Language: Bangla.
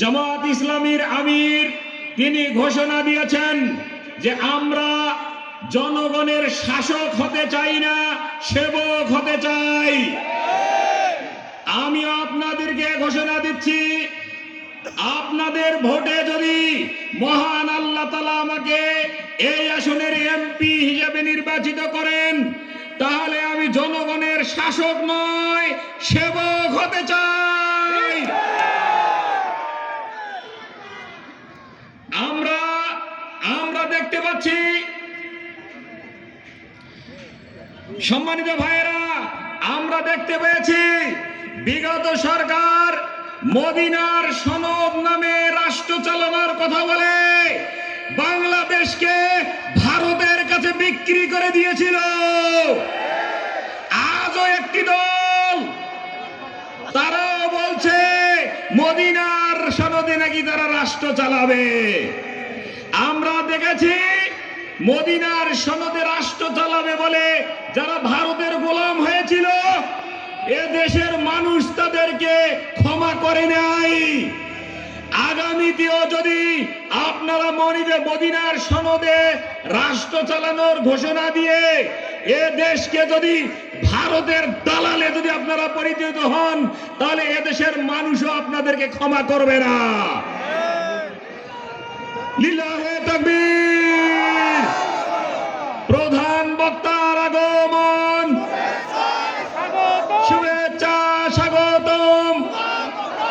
জামাত ইসলামীর আমির, তিনি ঘোষণা দিয়েছেন যে আমরা জনগণের শাসক হতে চাই না, সেবক হতে চাই। আমি আপনাদেরকে ঘোষণা দিচ্ছি, আপনাদের ভোটে যদি মহান আল্লাহ তালা আমাকে এই আসনের এমপি হিসেবে নির্বাচিত করেন, তাহলে আমি জনগণের শাসক নয় সেবক হতে চাই আমরা আমরা দেখতে পাচ্ছি। সম্মানিত ভাইয়েরা, আমরা দেখতে পেয়েছি বিগত সরকার মদিনার সনদ নামে রাষ্ট্র চালানোর কথা বলে, বাংলাদেশকে ভারতের কাছে বিক্রি করে দিয়েছিল। আজও একটি দল, তারাও বলছে মদিনার সনদে নাকি তারা রাষ্ট্র চালাবে? আমরা দেখেছি মদিনার সনদে রাষ্ট্র চালাবে বলে যারা ভারতের গোলাম হয়েছিল, এ দেশের মানুষ তাদেরকে ক্ষমা করে নাই। আগামীতেও যদি আপনারা মনিবে মদিনার সনদে রাষ্ট্র চালানোর ঘোষণা দিয়ে এ দেশকে যদি ভারতের দালালে যদি আপনারা পরিচিত হন, তাহলে এ দেশের মানুষও আপনাদেরকে ক্ষমা করবে না। লিল্লাহে তাকবীর।